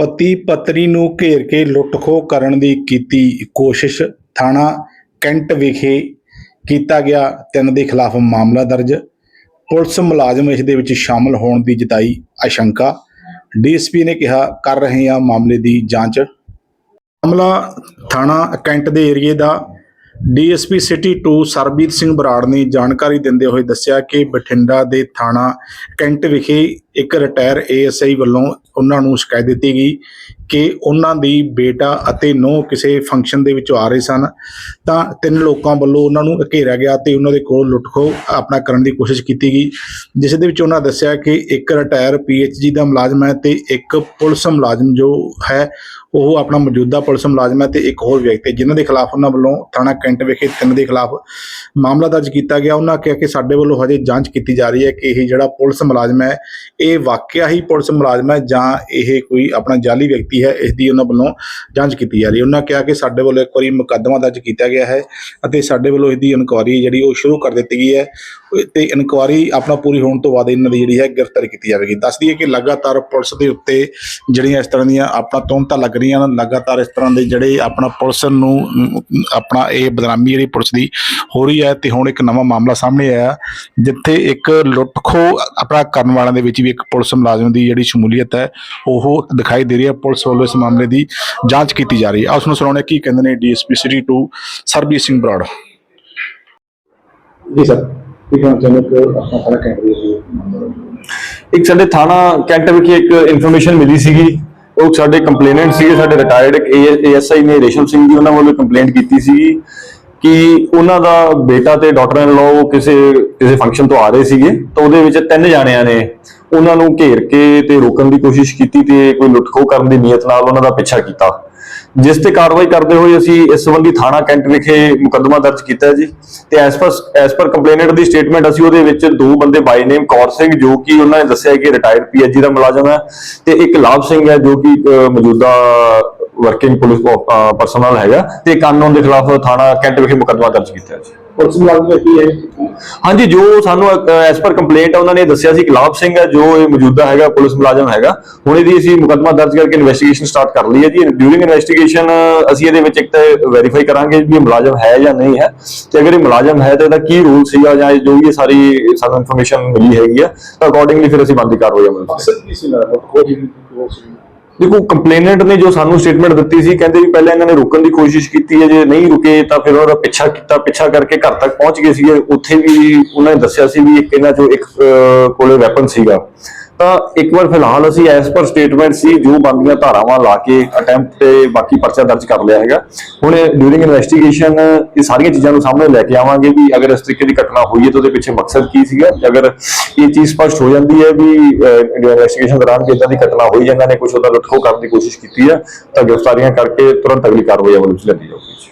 ਪਤੀ ਪਤਨੀ ਨੂੰ ਘੇਰ ਕੇ ਲੁੱਟ-ਖੋਹ ਕਰਨ ਦੀ ਕੀਤੀ ਕੋਸ਼ਿਸ਼, ਥਾਣਾ ਕੈਂਟ ਵਿਖੇ ਕੀਤਾ ਗਿਆ ਤਿੰਨ ਦੇ ਖਿਲਾਫ ਮਾਮਲਾ ਦਰਜ। ਪੁਲਿਸ ਮੁਲਾਜ਼ਮ ਇਸ ਦੇ ਵਿੱਚ ਸ਼ਾਮਲ ਹੋਣ ਦੀ ਜਤਾਈ ਆਸ਼ੰਕਾ। ਡੀਐਸਪੀ ਨੇ ਕਿਹਾ, ਕਰ ਰਹੇ ਹਾਂ ਮਾਮਲੇ ਦੀ ਜਾਂਚ। ਮਾਮਲਾ ਥਾਣਾ ਕੈਂਟ ਦੇ ਏਰੀਏ ਦਾ ਡੀਐਸਪੀ ਸਿਟੀ 2 ਸਰਬਜੀਤ ਸਿੰਘ ਬਰਾੜ ਨੇ ਜਾਣਕਾਰੀ ਦਿੰਦੇ ਹੋਏ ਦੱਸਿਆ ਕਿ ਬਠਿੰਡਾ ਦੇ ਥਾਣਾ ਕੈਂਟ ਵਿਖੇ ਇੱਕ ਰਿਟਾਇਰ ਏਐਸਆਈ ਵੱਲੋਂ ਉਹਨਾਂ ਨੂੰ ਸ਼ਿਕਾਇਤ ਦਿੱਤੀ ਗਈ ਕਿ ਉਹਨਾਂ ਦੀ ਬੇਟਾ ਅਤੇ ਨੂੰਹ ਕਿਸੇ ਫੰਕਸ਼ਨ ਦੇ ਵਿੱਚੋਂ ਆ ਰਹੇ ਸਨ, ਤਾਂ ਤਿੰਨ ਲੋਕਾਂ ਵੱਲੋਂ ਉਹਨਾਂ ਨੂੰ ਘੇਰਿਆ ਗਿਆ ਤੇ ਉਹਨਾਂ ਦੇ ਕੋਲ ਲੁੱਟਖੋ ਆਪਣਾ ਕਰਨ ਦੀ ਕੋਸ਼ਿਸ਼ ਕੀਤੀ ਗਈ, ਜਿਸ ਦੇ ਵਿੱਚ ਉਹਨਾਂ ਦੱਸਿਆ ਕਿ ਇੱਕ ਰਿਟਾਇਰ ਪੀਐਚਜੀ ਦਾ ਮੁਲਾਜ਼ਮ ਹੈ ਤੇ ਇੱਕ ਪੁਲਿਸ ਮੁਲਾਜ਼ਮ ਜੋ ਹੈ, ਉਹ ਆਪਣਾ ਮੌਜੂਦਾ ਪੁਲਿਸ ਮੁਲਾਜ਼ਮ ਹੈ ਤੇ ਇੱਕ ਹੋਰ ਵਿਅਕਤੀ, ਜਿਨ੍ਹਾਂ ਦੇ ਖਿਲਾਫ ਉਹਨਾਂ ਵੱਲੋਂ ਥਾਣਾ ਕੈਂਟ ਵਿਖੇ ਤਿੰਨ ਦੇ ਖਿਲਾਫ ਮਾਮਲਾ ਦਰਜ ਕੀਤਾ ਗਿਆ। ਉਹਨਾਂ ਕਿਹਾ ਕਿ ਸਾਡੇ ਵੱਲੋਂ ਹਜੇ ਜਾਂਚ ਕੀਤੀ ਜਾ ਰਹੀ ਹੈ ਕਿ ਇਹ ਜਿਹੜਾ ਪੁਲਿਸ ਮੁਲਾਜ਼ਮ ਹੈ, ਇਹ ਵਾਕਿਆ ਹੀ ਪੁਲਿਸ ਮੁਲਾਜ਼ਮ ਹੈ ਜਾਂ ਇਹ ਕੋਈ ਆਪਣਾ ਜਾਲੀ ਵਿਅਕਤੀ ਹੈ ਇਸ ਦੀ ਉਹਨਾਂ ਵੱਲੋਂ ਜਾਂਚ ਕੀਤੀ ਜਾ ਰਹੀ ਹੈ। ਉਹਨਾਂ ਕਿਹਾ ਕਿ ਸਾਡੇ ਵੱਲੋਂ ਇੱਕ ਵਾਰੀ ਮੁਕੱਦਮਾ ਦਰਜ ਕੀਤਾ ਗਿਆ ਹੈ ਅਤੇ ਸਾਡੇ ਵੱਲੋਂ ਇਹਦੀ ਇਨਕੁਆਰੀ ਜਿਹੜੀ ਉਹ ਸ਼ੁਰੂ ਕਰ ਦਿੱਤੀ ਗਈ ਹੈ ਤੇ ਇਨਕੁਆਰੀ ਆਪਣਾ ਪੂਰੀ ਹੋਣ ਤੋਂ ਬਾਅਦ ਇਹਨਾਂ ਦੀ ਜਿਹੜੀ ਹੈ ਗ੍ਰਿਫਤਾਰੀ ਕੀਤੀ ਜਾਵੇਗੀ। ਦੱਸ ਦਈਏ ਕਿ ਲਗਾਤਾਰ ਪੁਲਿਸ ਦੇ ਉੱਤੇ ਜਿਹੜੀਆਂ ਇਸ ਤਰ੍ਹਾਂ ਦੀਆਂ ਆਪਣਾ ਤੋਹਮਤਾਂ ਲੱਗ ਰਹੀਆਂ ਹਨ, ਲਗਾਤਾਰ ਇਸ ਤਰ੍ਹਾਂ ਦੇ ਜਿਹੜੇ ਆਪਣਾ ਪੁਲਿਸ ਨੂੰ, ਆਪਣਾ ਇਹ ਬਦਨਾਮੀ ਜਿਹੜੀ ਪੁਲਿਸ ਦੀ ਹੋ ਰਹੀ ਹੈ ਤੇ ਹੁਣ ਇੱਕ ਨਵਾਂ ਮਾਮਲਾ ਸਾਹਮਣੇ ਆਇਆ ਜਿੱਥੇ ਇੱਕ ਲੁੱਟਖੋ ਆਪਣਾ ਕਰਨ ਵਾਲਿਆਂ ਦੇ ਵਿੱਚ ਵੀ ਇੱਕ ਪੁਲਿਸ ਮੁਲਾਜ਼ਮ ਦੀ ਜਿਹੜੀ ਸ਼ਮੂਲੀਅਤ ਹੈ, ਉਹ ਦਿਖਾਈ ਦੇ ਰਹੀ ਹੈ। ਪੁਲਿਸ ਵੱਲੋਂ ਇਸ ਮਾਮਲੇ ਦੀ ਜਾਂਚ ਕੀਤੀ ਜਾ ਰਹੀ ਹੈ। ਉਸ ਨੂੰ ਸੁਣਾਉਣੇ ਕੀ ਕਹਿੰਦੇ ਨੇ ਡੀਐਸਪੀ ਸਿਟੀ 2 ਸਰਬਜੀਤ ਸਿੰਘ ਬਰਾੜ। ਜੀ ਸਰ ਕੀ ਕਹਿਣਾ ਚਾਹੁੰਦੇ ਕਿ ਆਪਣਾ ਸਾਰਾ ਕੈਂਟ ਦੇ ਇੱਕ ਸਾਡੇ ਥਾਣਾ ਕੈਂਟ ਵਿਖੇ ਇੱਕ ਇਨਫੋਰਮੇਸ਼ਨ ਮਿਲੀ ਸੀਗੀ। ਉਹ ਸਾਡੇ ਕੰਪਲੇਨੈਂਟ ਸੀਗੇ ਸਾਡੇ ਰਿਟਾਇਰਡ ਏਐਸਆਈ ਨੇ ਰੇਸ਼ਮ ਸਿੰਘ ਜੀ ਉਹਨਾਂ ਵੱਲੋਂ ਕੰਪਲੇਂਟ ਕੀਤੀ ਸੀਗੀ। ਕਿ ਉਹਨਾਂ ਦਾ ਬੇਟਾ ਤੇ ਡਾਟਰ ਇਨ ਲਾਅ ਕਿਸੇ ਕਿਸੇ ਫੰਕਸ਼ਨ ਤੋਂ ਆ ਰਹੇ ਸੀਗੇ, ਤਾਂ ਉਹਦੇ ਵਿੱਚ ਤਿੰਨ ਜਾਣਿਆਂ ਨੇ ਉਹਨਾਂ ਨੂੰ ਘੇਰ ਕੇ ਤੇ ਰੋਕਣ ਦੀ ਕੋਸ਼ਿਸ਼ ਕੀਤੀ ਤੇ ਕੋਈ ਲੁੱਟਖੋ ਕਰਨ ਦੀ ਨੀਅਤ ਨਾਲ ਉਹਨਾਂ ਦਾ ਪਿੱਛਾ ਕੀਤਾ। ਜਿਸ ਤੇ ਕਾਰਵਾਈ ਕਰਦੇ ਹੋਏ ਅਸੀਂ ਇਸ ਸੰਬੰਧੀ ਥਾਣਾ ਕੈਂਟ ਵਿਖੇ ਮੁਕੱਦਮਾ ਦਰਜ ਕੀਤਾ ਜੀ। ਤੇ as per as per complainant ਦੀ ਸਟੇਟਮੈਂਟ ਅਸੀਂ ਉਹਦੇ ਵਿੱਚ ਦੋ ਬੰਦੇ ਬਾਈ ਨੇਮ ਕੌਰ ਸਿੰਘ, ਜੋ ਕਿ ਉਹਨਾਂ ਨੇ ਦੱਸਿਆ ਕਿ ਰਿਟਾਇਰਡ ਪੀਐਚਜੀ ਦਾ ਮੁਲਾਜ਼ਮ ਹੈ, ਤੇ ਇੱਕ ਲਾਭ ਸਿੰਘ ਹੈ, ਜੋ ਕਿ ਇੱਕ ਮੌਜੂਦਾ ਵਰਕਿੰਗ ਪੁਲਿਸ ਪਰਸਨਲ ਹੈਗਾ ਤੇ ਕਾਨੂੰਨ ਦੇ ਖਿਲਾਫ ਥਾਣਾ ਕੈਂਟ ਵਿਖੇ ਮੁਕੱਦਮਾ ਦਰਜ ਕੀਤਾ ਹੈ ਜੀ। ਪੁਲਿਸ ਮੁਲਾਜ਼ਮ ਦਾ ਕੀ ਹੈ ਹਾਂਜੀ ਜੋ ਸਾਨੂੰ ਐਸ ਪਰ ਕੰਪਲੇਂਟ ਉਹਨਾਂ ਨੇ ਦੱਸਿਆ ਸੀ ਕਿ ਲਾਭ ਸਿੰਘ ਹੈ ਜੋ ਇਹ ਮੌਜੂਦਾ ਹੈਗਾ ਪੁਲਿਸ ਮੁਲਾਜ਼ਮ ਹੈਗਾ ਹੁਣ ਇਹਦੀ ਅਸੀਂ ਮੁਕੱਦਮਾ ਦਰਜ ਕਰਕੇ ਇਨਵੈਸਟੀਗੇਸ਼ਨ ਸਟਾਰਟ ਕਰ ਲਈ ਹੈ ਜੀ। ਡਿਊਰਿੰਗ ਇਨਵੈਸਟੀਗੇਸ਼ਨ ਅਸੀਂ ਇਹਦੇ ਵਿੱਚ ਇੱਕ ਤਾਂ ਵੈਰੀਫਾਈ ਕਰਾਂਗੇ ਵੀ ਇਹ ਮੁਲਾਜ਼ਮ ਹੈ ਜਾਂ ਨਹੀਂ ਹੈ। ਤੇ ਅਗਰ ਇਹ ਮੁਲਾਜ਼ਮ ਹੈ ਤਾਂ ਇਹਦਾ ਕੀ ਰੂਲ ਸੀਗਾ ਜਾਂ ਜੋ ਵੀ ਸਾਰੀ ਸਾਨੂੰ ਇਨਫੋਰਮੇਸ਼ਨ ਮਿਲੀ ਹੈਗੀ ਆ ਤਾਂ ਅਕੋਰਡਿੰਗਲੀ ਫਿਰ ਅਸੀਂ ਬੰਦੀ ਕਾਰਵਾਈ ਅਮਲ ਕਰਾਂਗੇ ਦੇਖੋ ਕੰਪਲੇਨੈਂਟ ਨੇ ਜੋ ਸਾਨੂੰ ਸਟੇਟਮੈਂਟ ਦਿੱਤੀ ਸੀ ਕਹਿੰਦੇ ਵੀ ਪਹਿਲਾਂ ਇਹਨਾਂ ਨੇ ਰੁਕਣ ਦੀ ਕੋਸ਼ਿਸ਼ ਕੀਤੀ ਹੈ ਜੇ ਨਹੀਂ ਰੁਕੇ ਤਾਂ ਫਿਰ ਉਹਦਾ ਪਿੱਛਾ ਕੀਤਾ ਪਿੱਛਾ ਕਰਕੇ ਘਰ ਤੱਕ ਪਹੁੰਚ ਗਏ ਸੀਗੇ। ਉੱਥੇ ਵੀ ਉਹਨਾਂ ਨੇ ਦੱਸਿਆ ਸੀ ਵੀ ਇੱਕ ਇਹਨਾਂ ਚੋਂ ਇੱਕ ਅਹ, ਕੋਲੇ ਵੈਪਨ ਸੀਗਾ। ਤਾਂ ਇੱਕ ਵਾਰ ਫਿਲਹਾਲ ਅਸੀਂ ਐਸ ਪਰ ਸਟੇਟਮੈਂਟ ਸੀ ਜੋ ਬੰਦੀਆਂ ਧਾਰਾਵਾਂ ਲਾ ਕੇ ਅਟੈਂਪਟ ਤੇ ਬਾਕੀ ਪਰਚਾ ਦਰਜ ਕਰ ਲਿਆ ਹੈਗਾ। ਹੁਣ ਡਿਊਰਿੰਗ ਇਨਵੈਸਟੀਗੇਸ਼ਨ ਇਹ ਸਾਰੀਆਂ ਚੀਜ਼ਾਂ ਨੂੰ ਸਾਹਮਣੇ ਲੈ ਕੇ ਆਵਾਂਗੇ ਵੀ ਅਗਰ ਇਸ ਤਰੀਕੇ ਦੀ ਘਟਨਾ ਹੋਈ ਹੈ ਤਾਂ ਉਹਦੇ ਪਿੱਛੇ ਮਕਸਦ ਕੀ ਸੀਗਾ। ਅਗਰ ਇਹ ਚੀਜ਼ ਸਪਸ਼ਟ ਹੋ ਜਾਂਦੀ ਹੈ ਵੀ ਇਨਵੈਸਟੀਗੇਸ਼ਨ ਦੌਰਾਨ ਕਿਦਾਂ ਦੀ ਘਟਨਾ ਹੋਈ ਹੈ, ਇਹਨਾਂ ਨੇ ਕੁਝ ਉਹਦਾ ਲੁੱਟਖੋ ਕਰਨ ਦੀ ਕੋਸ਼ਿਸ਼ ਕੀਤੀ ਹੈ ਤਾਂ ਗ੍ਰਿਫਤਾਰੀਆਂ ਕਰਕੇ ਤੁਰੰਤ ਅਗਲੀ ਕਾਰਵਾਈ ਅਮਲ ਵਿੱਚ ਲੈਂਦੀ ਜਾਊਗੀ।